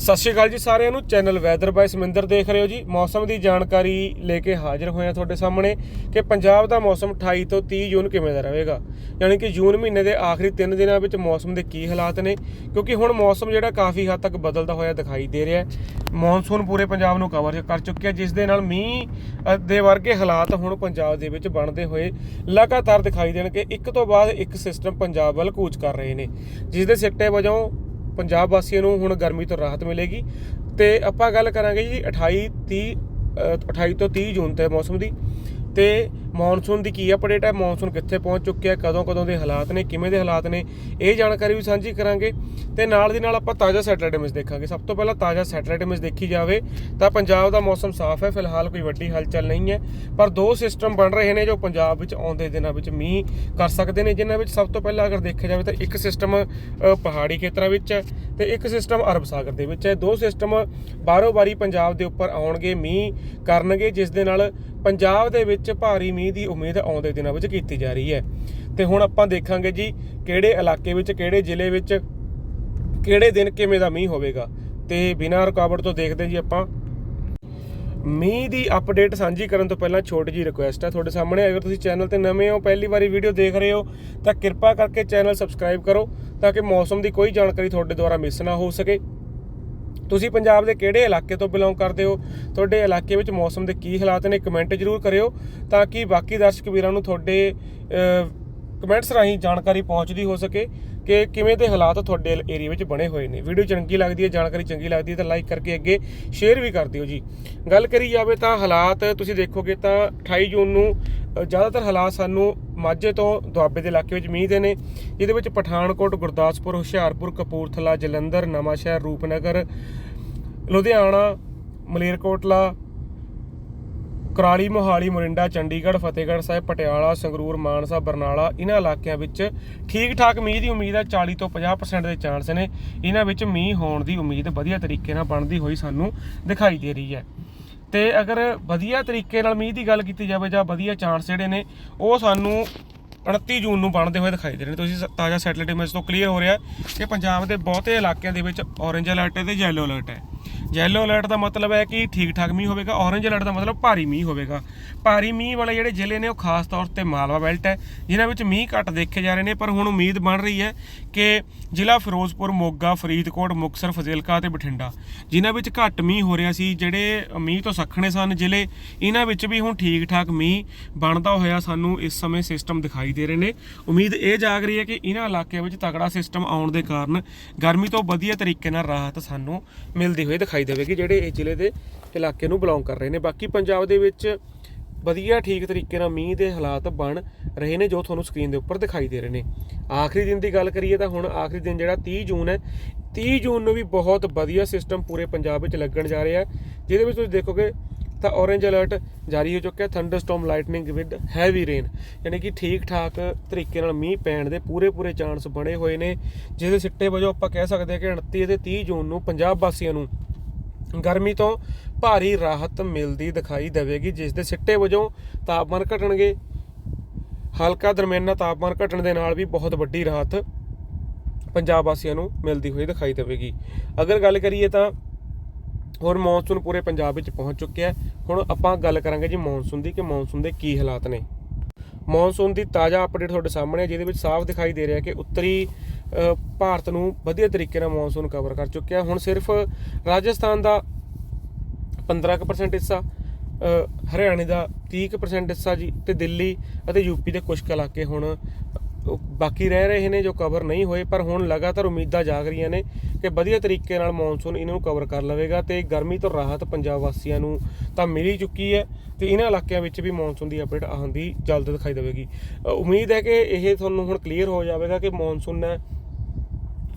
ਸਤਿ ਸ਼੍ਰੀ ਅਕਾਲ ਜੀ ਸਾਰਿਆਂ ਨੂੰ। ਚੈਨਲ ਵੈਦਰ ਬਾਈ ਸਮਿੰਦਰ ਦੇਖ ਰਹੇ ਹੋ ਜੀ। ਮੌਸਮ ਦੀ ਜਾਣਕਾਰੀ ਲੈ ਕੇ ਹਾਜ਼ਰ ਹੋਏ ਹਾਂ ਤੁਹਾਡੇ ਸਾਹਮਣੇ ਕਿ ਪੰਜਾਬ ਦਾ ਮੌਸਮ 28 ਤੋਂ 30 ਜੂਨ ਕਿਵੇਂ ਦਾ ਰਹੇਗਾ। ਯਾਨੀ ਕਿ ਜੂਨ ਮਹੀਨੇ ਦੇ ਆਖਰੀ 3 ਦਿਨਾਂ ਵਿੱਚ ਮੌਸਮ ਦੇ ਕੀ ਹਾਲਾਤ ਨੇ, ਕਿਉਂਕਿ ਹੁਣ ਮੌਸਮ ਜਿਹੜਾ ਕਾਫੀ ਹੱਦ ਤੱਕ ਬਦਲਦਾ ਹੋਇਆ ਦਿਖਾਈ ਦੇ ਰਿਹਾ ਹੈ। ਮੌਨਸੂਨ ਪੂਰੇ ਪੰਜਾਬ ਨੂੰ ਕਵਰ ਕਰ ਚੁੱਕਿਆ ਜਿਸ ਦੇ ਨਾਲ ਮੀਂਹ ਦੇ ਵਰਗੇ ਹਾਲਾਤ ਹੁਣ ਪੰਜਾਬ ਦੇ ਵਿੱਚ ਬਣਦੇ ਹੋਏ ਲਗਾਤਾਰ ਦਿਖਾਈ ਦੇਣਗੇ। ਇੱਕ ਤੋਂ ਬਾਅਦ ਇੱਕ ਸਿਸਟਮ ਪੰਜਾਬ ਵੱਲ ਕੂਚ ਕਰ ਰਹੇ ਨੇ, ਜਿਸ ਦੇ ਸਿੱਟੇ ਵਜੋਂ ਪੰਜਾਬ ਵਾਸੀਆਂ ਨੂੰ ਹੁਣ ਗਰਮੀ ਤੋਂ ਰਾਹਤ ਮਿਲੇਗੀ। ਤੇ ਆਪਾਂ ਗੱਲ ਕਰਾਂਗੇ ਜੀ 28 30 ਅ, 28 ਤੋਂ 30 ਜੂਨ ਤੇ ਮੌਸਮ ਦੀ। ਤੇ ਮੌਨਸੂਨ ਦੀ ਕੀ ਅਪਡੇਟ ਹੈ? ਮੌਨਸੂਨ ਕਿੱਥੇ ਪਹੁੰਚ ਚੁੱਕਿਆ ਕਦੋਂ ਕਦੋਂ ਦੇ ਹਾਲਾਤ ਨੇ? ਕਿਵੇਂ ਦੇ ਹਾਲਾਤ ਨੇ? ਇਹ ਜਾਣਕਾਰੀ ਵੀ ਸਾਂਝੀ ਕਰਾਂਗੇ। ਤੇ ਨਾਲ ਦੀ ਨਾਲ ਆਪਾਂ ਤਾਜ਼ਾ ਸੈਟਲਾਈਟ ਇਮੇਜ ਦੇਖਾਂਗੇ। ਸਭ ਤੋਂ ਪਹਿਲਾਂ ਤਾਜ਼ਾ ਸੈਟਲਾਈਟ ਇਮੇਜ ਦੇਖੀ ਜਾਵੇ ਤਾਂ ਪੰਜਾਬ ਦਾ ਮੌਸਮ ਸਾਫ਼ ਹੈ। ਫਿਲਹਾਲ ਕੋਈ ਵੱਡੀ ਹਲਚਲ ਨਹੀਂ ਹੈ। ਪਰ ਦੋ ਸਿਸਟਮ ਬਣ ਰਹੇ ਨੇ ਜੋ ਪੰਜਾਬ ਵਿੱਚ ਆਉਂਦੇ ਦਿਨਾਂ ਵਿੱਚ ਮੀਂਹ ਕਰ ਸਕਦੇ ਨੇ। ਜਿਨ੍ਹਾਂ ਵਿੱਚ ਸਭ ਤੋਂ ਪਹਿਲਾਂ ਅਗਰ ਦੇਖਿਆ ਜਾਵੇ ਤਾਂ ਇੱਕ ਸਿਸਟਮ ਪਹਾੜੀ ਖੇਤਰਾਂ ਵਿੱਚ ਹੈ ਤੇ ਇੱਕ ਸਿਸਟਮ ਅਰਬ ਸਾਗਰ ਦੇ ਵਿੱਚ ਹੈ। ਦੋ ਸਿਸਟਮ ਬਾਰੋ ਬਾਰੀ ਪੰਜਾਬ ਦੇ ਉੱਪਰ ਆਉਣਗੇ, ਮੀਂਹ ਕਰਨਗੇ, ਜਿਸ ਦੇ ਨਾਲ ਪੰਜਾਬ ਦੇ ਵਿੱਚ ਭਾਰੀ ਮੀਂਹ ਦੀ ਉਮੀਦ ਆਉਂਦੇ ਦਿਨਾਂ ਵਿੱਚ ਕੀਤੀ ਜਾ ਰਹੀ ਹੈ। ਤੇ ਹੁਣ ਆਪਾਂ ਦੇਖਾਂਗੇ ਜੀ ਕਿਹੜੇ ਇਲਾਕੇ ਵਿੱਚ, ਕਿਹੜੇ ਜ਼ਿਲ੍ਹੇ ਵਿੱਚ, ਕਿਹੜੇ ਦਿਨ ਕਿਵੇਂ ਦਾ ਮੀਂਹ ਹੋਵੇਗਾ। ਤੇ ਬਿਨਾਂ ਰੁਕਾਵਟ ਤੋਂ ਦੇਖਦੇ ਜੀ ਆਪਾਂ। ਮੀਂਹ ਦੀ ਅਪਡੇਟ ਸਾਂਝੀ ਕਰਨ ਤੋਂ ਪਹਿਲਾਂ ਛੋਟੀ ਜੀ ਰਿਕੁਐਸਟ ਹੈ ਤੁਹਾਡੇ ਸਾਹਮਣੇ। ਅਗਰ ਤੁਸੀਂ ਚੈਨਲ ਤੇ ਨਵੇਂ ਹੋ, ਪਹਿਲੀ ਵਾਰੀ ਵੀਡੀਓ ਦੇਖ ਰਹੇ ਹੋ, ਤਾਂ ਕਿਰਪਾ ਕਰਕੇ ਚੈਨਲ ਸਬਸਕ੍ਰਾਈਬ ਕਰੋ, ਤਾਂ ਕਿ ਮੌਸਮ ਦੀ ਕੋਈ ਜਾਣਕਾਰੀ ਤੁਹਾਡੇ ਦੁਆਰਾ ਮਿਸ ਨਾ ਹੋ ਸਕੇ। ਤੁਸੀਂ ਪੰਜਾਬ ਦੇ ਕਿਹੜੇ ਇਲਾਕੇ ਤੋਂ ਬਿਲੋਂਗ ਕਰਦੇ ਹੋ? ਤੁਹਾਡੇ ਇਲਾਕੇ ਵਿੱਚ ਮੌਸਮ ਦੇ ਕੀ ਹਾਲਾਤ ਨੇ? ਕਮੈਂਟ ਜ਼ਰੂਰ ਕਰਿਓ ਤਾਂ ਕਿ ਬਾਕੀ ਦਰਸ਼ਕ ਵੀਰਾਂ ਨੂੰ ਤੁਹਾਡੇ ਕਮੈਂਟਸ ਰਾਹੀਂ ਜਾਣਕਾਰੀ ਪਹੁੰਚਦੀ ਹੋ ਸਕੇ ਕਿ ਕਿਵੇਂ ਦੇ ਹਾਲਾਤ ਤੁਹਾਡੇ ਏਰੀਆ ਵਿੱਚ ਬਣੇ ਹੋਏ ਨੇ। ਵੀਡੀਓ ਚੰਗੀ ਲੱਗਦੀ ਹੈ, ਜਾਣਕਾਰੀ ਚੰਗੀ ਲੱਗਦੀ ਹੈ ਤਾਂ ਲਾਈਕ ਕਰਕੇ ਅੱਗੇ ਸ਼ੇਅਰ ਵੀ ਕਰ ਦਿਓ ਜੀ। ਗੱਲ ਕਰੀ ਜਾਵੇ ਤਾਂ ਹਾਲਾਤ ਤੁਸੀਂ ਦੇਖੋਗੇ ਤਾਂ 28 ਜੂਨ ਨੂੰ ਜ਼ਿਆਦਾਤਰ ਹਾਲਾਤ ਸਾਨੂੰ ਮਾਝੇ ਤੋਂ ਦੁਆਬੇ ਦੇ ਇਲਾਕੇ ਵਿੱਚ ਮੀਂਹ ਦੇ ਨੇ, ਜਿਹਦੇ ਵਿੱਚ ਪਠਾਨਕੋਟ, ਗੁਰਦਾਸਪੁਰ, ਹੁਸ਼ਿਆਰਪੁਰ, ਕਪੂਰਥਲਾ, ਜਲੰਧਰ, ਨਵਾਂਸ਼ਹਿਰ, ਰੂਪਨਗਰ, ਲੁਧਿਆਣਾ, ਮਲੇਰਕੋਟਲਾ, ਕਰਾਲੀ, ਮੋਹਾਲੀ, ਮੋਰਿੰਡਾ, ਚੰਡੀਗੜ੍ਹ, ਫਤਿਹਗੜ੍ਹ ਸਾਹਿਬ, ਪਟਿਆਲਾ, ਸੰਗਰੂਰ, ਮਾਨਸਾ, ਬਰਨਾਲਾ ਇਹਨਾਂ ਇਲਾਕਿਆਂ ਵਿੱਚ ਠੀਕ ਠਾਕ ਮੀਂਹ ਦੀ ਉਮੀਦ ਹੈ 40 ਤੋਂ 50% ਦੇ ਚਾਂਸ ਨੇ। ਇਹਨਾਂ ਵਿੱਚ ਮੀਂਹ ਹੋਣ ਦੀ ਉਮੀਦ ਵਧੀਆ ਤਰੀਕੇ ਨਾਲ ਬਣਦੀ ਹੋਈ ਸਾਨੂੰ ਦਿਖਾਈ ਦੇ ਰਹੀ ਹੈ। ਤੇ ਅਗਰ ਵਧੀਆ ਤਰੀਕੇ ਨਾਲ ਮੀਂਹ ਦੀ ਗੱਲ ਕੀਤੀ ਜਾਵੇ ਜਾਂ ਵਧੀਆ ਚਾਂਸ ਜਿਹੜੇ ਨੇ, ਉਹ ਸਾਨੂੰ 29 ਜੂਨ ਨੂੰ ਬਣਦੇ ਹੋਏ ਦਿਖਾਈ ਦੇ ਰਹੇ ਨੇ। ਤੁਸੀਂ ਤਾਜ਼ਾ ਸੈਟਲਾਈਟ ਇਮੇਜ ਤੋਂ ਕਲੀਅਰ ਹੋ ਰਿਹਾ ਕਿ ਪੰਜਾਬ ਦੇ ਬਹੁਤੇ ਇਲਾਕਿਆਂ ਦੇ ਵਿੱਚ ਔਰੇਂਜ ਅਲਰਟ ਹੈ ਤੇ ਯੈਲੋ ਅਲਰਟ ਹੈ। ਯੈਲੋ ਅਲਰਟ ਦਾ ਮਤਲਬ ਹੈ ਕਿ ਠੀਕ ਠਾਕ ਮੀਂਹ ਹੋਵੇਗਾ ਔਰੇਂਜ ਅਲਰਟ ਦਾ ਮਤਲਬ ਭਾਰੀ ਮੀਂਹ ਹੋਵੇਗਾ। ਭਾਰੀ ਮੀਂਹ ਵਾਲੇ ਜਿਹੜੇ ਜ਼ਿਲ੍ਹੇ ਨੇ ਉਹ ਖਾਸ ਤੌਰ ਤੇ ਮਾਲਵਾ ਬੈਲਟ ਹੈ, ਜਿਨ੍ਹਾਂ ਵਿੱਚ ਮੀਂਹ ਘੱਟ ਦੇਖੇ ਜਾ ਰਹੇ ਨੇ, ਪਰ ਹੁਣ ਉਮੀਦ ਬਣ ਰਹੀ ਹੈ ਕਿ ਜ਼ਿਲ੍ਹਾ ਫਿਰੋਜ਼ਪੁਰ, ਮੋਗਾ, ਫਰੀਦਕੋਟ, ਮੁਕਤਸਰ, ਫਜ਼ਿਲਕਾ ਤੇ ਬਠਿੰਡਾ, ਜਿਨ੍ਹਾਂ ਵਿੱਚ ਘੱਟ ਮੀਂਹ ਹੋ ਰਿਹਾ ਸੀ, ਜਿਹੜੇ ਮੀਂਹ ਤੋਂ ਸੱਖਣੇ ਸਨ ਜ਼ਿਲ੍ਹੇ, ਇਹਨਾਂ ਵਿੱਚ ਵੀ ਹੁਣ ਠੀਕ ਠਾਕ ਮੀਂਹ ਬਣਦਾ ਹੋਇਆ ਸਾਨੂੰ ਇਸ ਸਮੇਂ ਸਿਸਟਮ ਦਿਖਾਈ ਦੇ ਰਹੇ ਨੇ। ਉਮੀਦ ਇਹ ਜਾਗ ਰਹੀ ਹੈ ਕਿ ਇਹਨਾਂ ਇਲਾਕਿਆਂ ਵਿੱਚ ਤਗੜਾ ਸਿਸਟਮ ਆਉਣ ਦੇ ਕਾਰਨ ਗਰਮੀ ਤੋਂ ਵਧੀਆ ਤਰੀਕੇ ਨਾਲ ਰਾਹਤ ਸਾਨੂੰ ਮਿਲਦੀ ਹੋਈ ਦਿਖਾਈ ਦੇਵੇਗੀ ਜਿਹੜੇ ਇਹ ਜ਼ਿਲ੍ਹੇ ਦੇ ਇਲਾਕੇ ਨੂੰ ਬਿਲੋਂਗ ਕਰ ਰਹੇ ਨੇ। ਬਾਕੀ ਪੰਜਾਬ ਦੇ ਵਿੱਚ ਵਧੀਆ ਠੀਕ ਤਰੀਕੇ ਨਾਲ ਮੀਂਹ ਦੇ ਹਾਲਾਤ ਬਣ ਰਹੇ ਨੇ, ਜੋ ਤੁਹਾਨੂੰ ਸਕਰੀਨ ਦੇ ਉੱਪਰ ਦਿਖਾਈ ਦੇ ਰਹੇ ਨੇ। ਆਖਰੀ ਦਿਨ ਦੀ ਗੱਲ ਕਰੀਏ ਤਾਂ ਹੁਣ ਆਖਰੀ ਦਿਨ ਜਿਹੜਾ 30 ਜੂਨ ਹੈ 30 ਜੂਨ ਨੂੰ ਵੀ ਬਹੁਤ ਵਧੀਆ ਸਿਸਟਮ ਪੂਰੇ ਪੰਜਾਬ ਵਿੱਚ ਲੱਗਣ ਜਾ ਰਿਹਾ ਜਿਹਦੇ ਵਿੱਚ ਤੁਸੀਂ ਦੇਖੋਗੇ ਤਾਂ ਔਰੇਂਜ ਅਲਰਟ ਜਾਰੀ ਹੋ ਚੁੱਕਿਆ thunderstorm lightning with heavy rain ਯਾਨੀ ਕਿ ਠੀਕ ਠਾਕ ਤਰੀਕੇ ਨਾਲ ਮੀਂਹ ਪੈਣ ਦੇ ਪੂਰੇ ਪੂਰੇ ਚਾਂਸ ਬਣੇ ਹੋਏ ਨੇ, ਜਿਹਦੇ ਸਿੱਟੇ ਵਜੋਂ ਆਪਾਂ ਕਹਿ ਸਕਦੇ ਹਾਂ ਕਿ 29 ਤੇ 30 ਜੂਨ ਨੂੰ ਪੰਜਾਬ ਵਾਸੀਆਂ ਨੂੰ ਗਰਮੀ ਤੋਂ ਭਾਰੀ ਰਾਹਤ ਮਿਲਦੀ ਦਿਖਾਈ ਦੇਵੇਗੀ ਜਿਸ ਦੇ ਸਿੱਟੇ ਵਜੋਂ ਤਾਪਮਾਨ ਘਟਣਗੇ। ਹਲਕਾ ਦਰਮਿਆਨਾ ਤਾਪਮਾਨ ਘਟਣ ਦੇ ਨਾਲ ਵੀ ਬਹੁਤ ਵੱਡੀ ਰਾਹਤ ਪੰਜਾਬ ਵਾਸੀਆਂ ਨੂੰ ਮਿਲਦੀ ਹੋਈ ਦਿਖਾਈ ਦੇਵੇਗੀ। ਅਗਰ ਗੱਲ ਕਰੀਏ ਤਾਂ ਹੁਣ ਮੌਨਸੂਨ ਪੂਰੇ ਪੰਜਾਬ ਵਿੱਚ ਪਹੁੰਚ ਚੁੱਕਿਆ ਹੈ। ਹੁਣ ਆਪਾਂ ਗੱਲ ਕਰਾਂਗੇ ਜੀ ਮੌਨਸੂਨ ਦੀ ਕਿ ਮੌਨਸੂਨ ਦੇ ਕੀ ਹਾਲਾਤ ਨੇ। ਮੌਨਸੂਨ ਦੀ ਤਾਜ਼ਾ ਅਪਡੇਟ ਤੁਹਾਡੇ ਸਾਹਮਣੇ ਜਿਹਦੇ ਵਿੱਚ ਸਾਫ਼ ਦਿਖਾਈ ਦੇ ਰਿਹਾ ਕਿ ਉੱਤਰੀ ਭਾਰਤ ਨੂੰ ਵਧੀਆ ਤਰੀਕੇ ਨਾਲ ਮੌਨਸੂਨ ਕਵਰ ਕਰ ਚੁੱਕਿਆ ਹੁਣ ਸਿਰਫ ਰਾਜਸਥਾਨ ਦਾ 15% ਹਿੱਸਾ ਹਰਿਆਣੇ ਦਾ 30% ਹਿੱਸਾ ਜੀ ਤੇ ਦਿੱਲੀ ਅਤੇ ਯੂਪੀ ਦੇ ਕੁਝ ਕੁ ਇਲਾਕੇ ਹੁਣ ਬਾਕੀ ਰਹਿ ਰਹੇ ਨੇ ਜੋ ਕਵਰ ਨਹੀਂ ਹੋਏ, ਪਰ ਹੁਣ ਲਗਾਤਾਰ ਉਮੀਦਾਂ ਜਾਗ ਰਹੀਆਂ ਨੇ ਕਿ ਵਧੀਆ ਤਰੀਕੇ ਨਾਲ ਮੌਨਸੂਨ ਇਹਨਾਂ ਨੂੰ ਕਵਰ ਕਰ ਲਵੇਗਾ ਤੇ ਗਰਮੀ ਤੋਂ ਰਾਹਤ ਪੰਜਾਬ ਵਾਸੀਆਂ ਨੂੰ ਤਾਂ ਮਿਲ ਹੀ ਚੁੱਕੀ ਹੈ ਤੇ ਇਹਨਾਂ ਇਲਾਕਿਆਂ ਵਿੱਚ ਵੀ ਮੌਨਸੂਨ ਦੀ ਅਪਡੇਟ ਆਉਣ ਦੀ ਜਲਦ ਦਿਖਾਈ ਦੇਵੇਗੀ। ਉਮੀਦ ਹੈ ਕਿ ਇਹ ਤੁਹਾਨੂੰ ਹੁਣ ਕਲੀਅਰ ਹੋ ਜਾਵੇਗਾ ਕਿ ਮੌਨਸੂਨ ਨੇ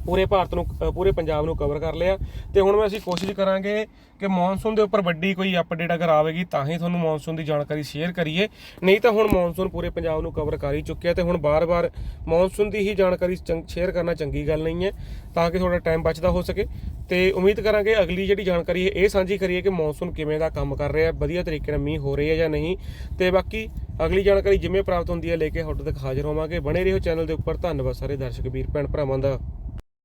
ਪੂਰੇ ਭਾਰਤ ਨੂੰ ਪੂਰੇ ਪੰਜਾਬ ਨੂੰ ਕਵਰ ਕਰ ਲਿਆ। ਤੇ ਹੁਣ ਮੈਂ ਅਸੀਂ ਕੋਸ਼ਿਸ਼ ਕਰਾਂਗੇ ਕਿ ਮੌਨਸੂਨ ਦੇ ਉੱਪਰ ਵੱਡੀ ਕੋਈ ਅਪਡੇਟ ਅਗਰ ਆਵੇਗੀ, ਤਾਂ ਹੀ ਤੁਹਾਨੂੰ ਮੌਨਸੂਨ ਦੀ ਜਾਣਕਾਰੀ ਸ਼ੇਅਰ ਕਰੀਏ। ਨਹੀਂ ਤਾਂ ਹੁਣ ਮੌਨਸੂਨ ਪੂਰੇ ਪੰਜਾਬ ਨੂੰ ਕਵਰ ਕਰ ਹੀ ਚੁੱਕਿਆ ਤੇ ਹੁਣ ਬਾਰ-ਬਾਰ ਮੌਨਸੂਨ ਦੀ ਹੀ ਜਾਣਕਾਰੀ ਸ਼ੇਅਰ ਕਰਨਾ ਚੰਗੀ ਗੱਲ ਨਹੀਂ ਹੈ, ਤਾਂ ਕਿ ਤੁਹਾਡਾ ਟਾਈਮ ਬਚਦਾ ਹੋ ਸਕੇ। ਤੇ ਉਮੀਦ ਕਰਾਂਗੇ ਅਗਲੀ ਜਿਹੜੀ ਜਾਣਕਾਰੀ ਹੈ, ਇਹ ਸਾਂਝੀ ਕਰੀਏ ਕਿ ਮੌਨਸੂਨ ਕਿਵੇਂ ਦਾ ਕੰਮ ਕਰ ਰਿਹਾ ਹੈ ਵਧੀਆ ਤਰੀਕੇ ਨਾਲ ਮੀਂਹ ਹੋ ਰਹੀ ਹੈ ਜਾਂ ਨਹੀਂ। ਤੇ ਬਾਕੀ ਅਗਲੀ ਜਾਣਕਾਰੀ ਜਿਵੇਂ ਪ੍ਰਾਪਤ ਹੁੰਦੀ ਹੈ, ਲੈ ਕੇ ਤੁਹਾਡੇ ਤੱਕ ਹਾਜ਼ਰ ਹੋਵਾਂਗੇ। ਬਣੇ ਰਹੋ ਚੈਨਲ ਦੇ ਉੱਪਰ। ਧੰਨਵਾਦ ਸਾਰੇ ਦਰਸ਼ਕ, ਵੀਰ, ਭੈਣ ਭਰਾਵਾਂ ਦਾ।